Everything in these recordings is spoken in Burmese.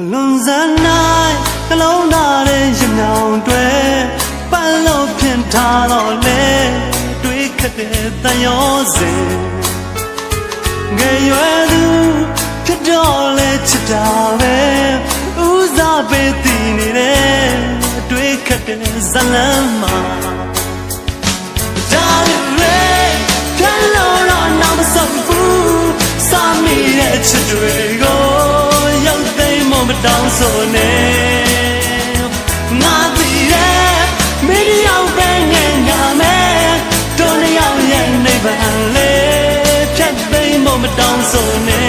မလွန်စမ်းနိုင်ကလုံးနာတဲ့ရင်ငောင်တွေပန်းလို့ဖြင့်ထားတော့လေတွေးခက်တဲ့တန်ရောစင်ငယ်ရွယ်သူဖြစ်တော့လေချစ်တာပဲဦးစားပေးတည်နေတယ်တွေးခက်တဲ့ဇလန်းမှာဒါရဲပြန်လို့တော့နောက်မဆုံးဘူးစာမိတဲ့ချစ်တွေ တောင်းဆိုနေငါတည်ရဲ့မင်းတယောက်ပဲငယ်ညာမယ်တို့နှစ်ယောက်ရဲ့နေဗန်လေးဖြတ်သိမ်းမမတောင်းဆိုနေ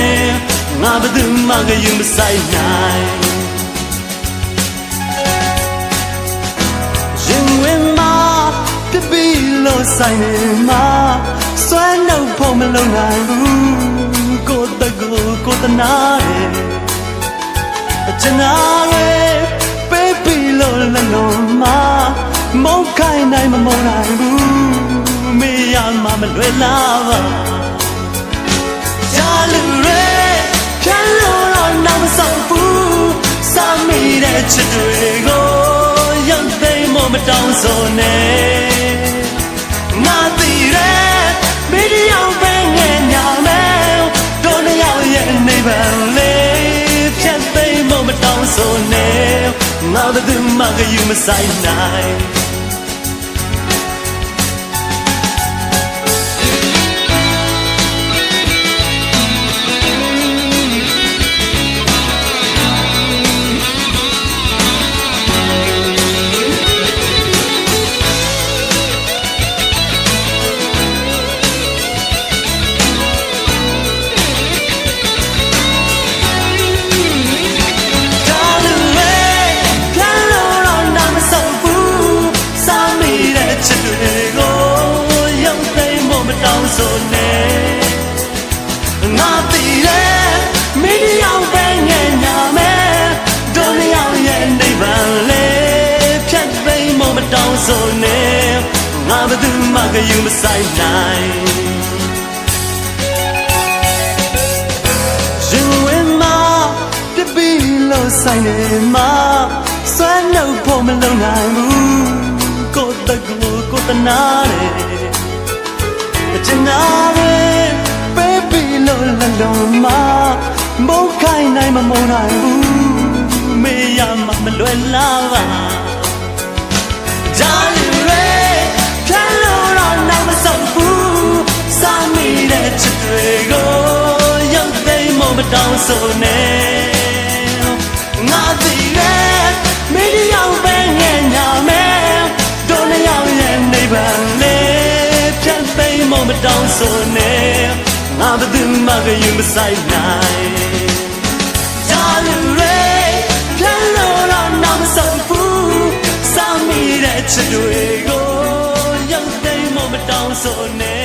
ငါဘယ်သူမှကယူမဆိုင်နိုင်ရင်ဝင်မှာပြပြလို့ဆိုင်နေမှာစွမ်းနှုတ်ဖို့မလုံနိုင်ဘူးကိုယ်တကူကိုယ်တနာတ ယ်အချနာရဲပေးပြီးလို့လည်းလုံးမှာမုန်းခိုင်းနိုင်မမုန်းနိုင်ဘူးမေးရမှမလွယ်လာပါကြာလူရဲဖြတ်လို့တော့နောက်မဆောင်ဘူးစာမိတဲ့ချစ်တွေကိုရောက်သိမ်းမမတောင်းဆိုနဲ့ငါတည်ရဲမီဒီယောပဲငယ်ညာမဲတို့နှစ်ယောက်ရဲ့နေပန်လေးဖြတ်သိမ်း မမတောင်းဆိုနဲ့ငါဘယ်သူ ငါဘယ်သူမှကယူမဆိုင်နိုင်ရင်ဝင်မှာပြပြလို့ဆိုင်နေမှာစွမ်းနှုတ်ဖို့မလုံနိုင်ဘူးကိုယ်တကူကိုယ်တနာတယ်အချင်နာပဲပေးပြီးလို့လည်းလုံးမှာမုန်းခိုင်းနိုင်မမုန်းနိုင်ဘူးမေးရမှမလွယ်လာပါ Darling ဆိုနဲ့ငါတည်ရဲ့မင်းတယောက်ပဲငယ်ညာမယ်တို့နှစ်ယောက်ရဲ့နေပန်လေးဖြတ်သိမ်းမမတောင်းဆိုနဲ့ငါဘယ်သူမှကယူမဆိုင်နိုင် Darling Ray ဖြတ်လို့တော့နောက်မဆုံးဘူးစာမိတဲ့ချစ်တွေကိုရုပ်သိမ်းမမတောင်းဆိုနဲ့